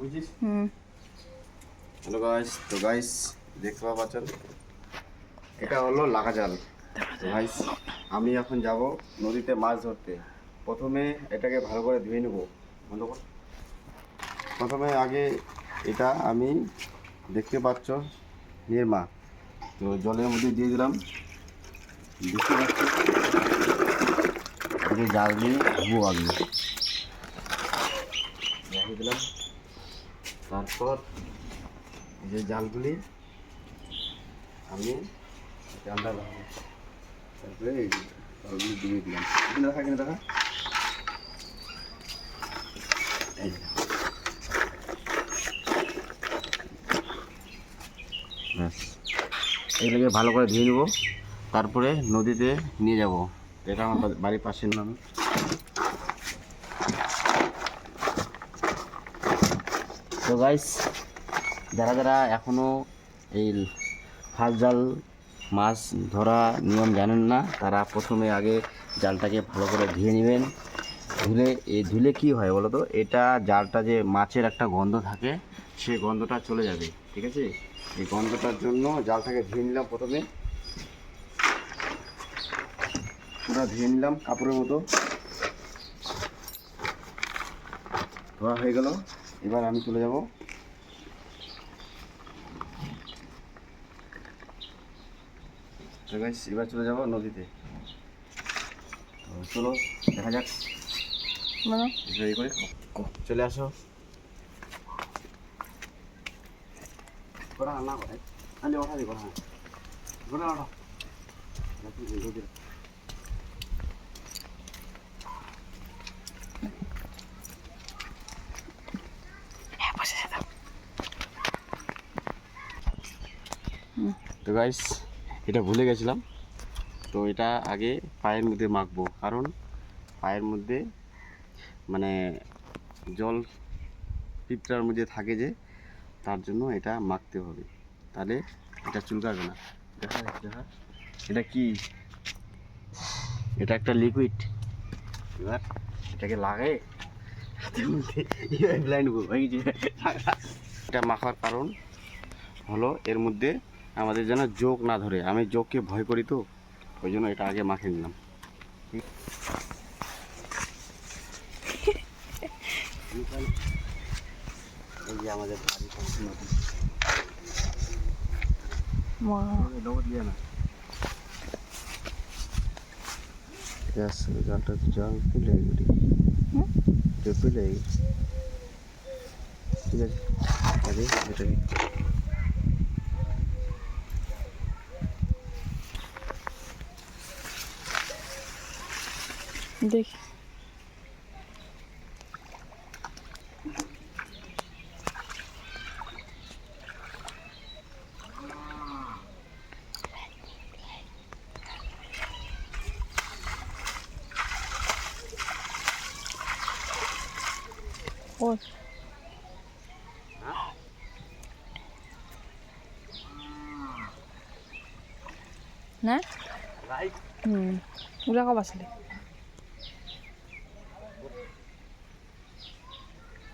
বুঝিস hello guys তো guys দেখতে পাচ্ছেন? এটা হলো লাগা জাল তো গাইস আমি এখন যাব নদীতে মাছ ধরতে। প্রথমে এটাকে ভালো করে ধুয়ে নেব। বন্ধ প্রথমে আগে এটা আমি দেখতে পাচ্ছ, নির্মা। তো জলের মধ্যে দিয়ে দিলাম। দেখতে পাচ্ছ? জাল দিয়ে ধুবো আগে। দিলাম। তারপর যে জালগুলি আমি জালটা লাগাবো। তারপরে জালগুলি ডুবিয়ে দিলাম। দেখা এখানে দেখা? এগুলোকে ভালো করে ধুয়ে নেব। তারপরে নদীতে নিয়ে যাব। এটা আমার বাড়ির পাশের নাম। তো গাইস যারা যারা এখনও এই ফাঁস জাল মাছ ধরা নিয়ম জানেন না, তারা প্রথমে আগে জালটাকে ভালো করে ধুয়ে নেবেন। ধুলে, এই ধুলে কি হয় বলো তো? এটা জালটা যে মাছের একটা গন্ধ থাকে সেই গন্ধটা চলে যাবে, ঠিক আছে? এই গন্ধটার জন্য জালটাকে ধুয়ে নিলাম প্রথমে। পুরো ধুয়ে নিলাম কাপড়ের মতো। ধোয়া হয়ে গেল। এবার আমি চলে যাব। এবার চলে যাব নদীতে। চলো দেখা যাক। মানে? করে চলে আসো। করা না করে আলে ওঠা দি করা ওঠা। তো গাইস এটা ভুলে গেছিলাম। তো এটা আগে পায়ের মধ্যে মাখবো। কারণ পায়ের মধ্যে মানে জল পিঁপড়ার মধ্যে থাকে যে, তার জন্য এটা মাখতে হবে। তাহলে এটা চুলকাবে না। দেখা দেখা। এটা কি? এটা একটা লিকুইড এবার এটাকে লাগে এটা মাখার কারণ হলো এর মধ্যে আমাদের যেন যোগ না ধরে। আমি যোগকে ভয় করি তো ওই জন্য এটা আগে মাখিয়ে নিলাম। এই যে আমাদের জালটা জল গেলি ঠিক আছে আগে এটা কি দেখি। ও না? হুম। ওগুলা কব আছিলে দেখি দেখি অন কর অন কর এরপরে আস্তে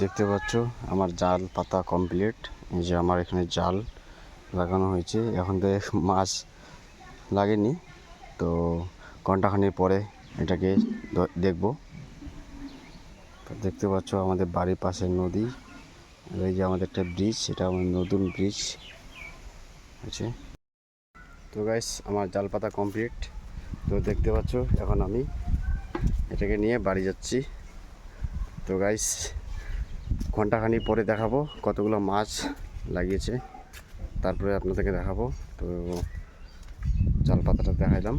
দেখতে পাচ্ছ, আমার জাল পাতা কমপ্লিট এই যে আমার এখানে জাল লাগানো হয়েছে। এখন তো মাছ লাগেনি, তো ঘন্টাখানির পরে এটাকে দেখব। দেখতে পাচ্ছ আমাদের বাড়ির পাশে নদী। এই যে আমাদের একটা ব্রিজ এটা আমাদের নতুন ব্রিজ আছে। তো গাইস আমার জাল পাতা কমপ্লিট তো দেখতে পাচ্ছ, এখন আমি এটাকে নিয়ে বাড়ি যাচ্ছি। তো গাইস ঘন্টাখানি পরে দেখাবো কতগুলো মাছ লাগিয়েছে। তারপরে আপনাদেরকে দেখাবো। তো জাল পাতাটা দেখাইলাম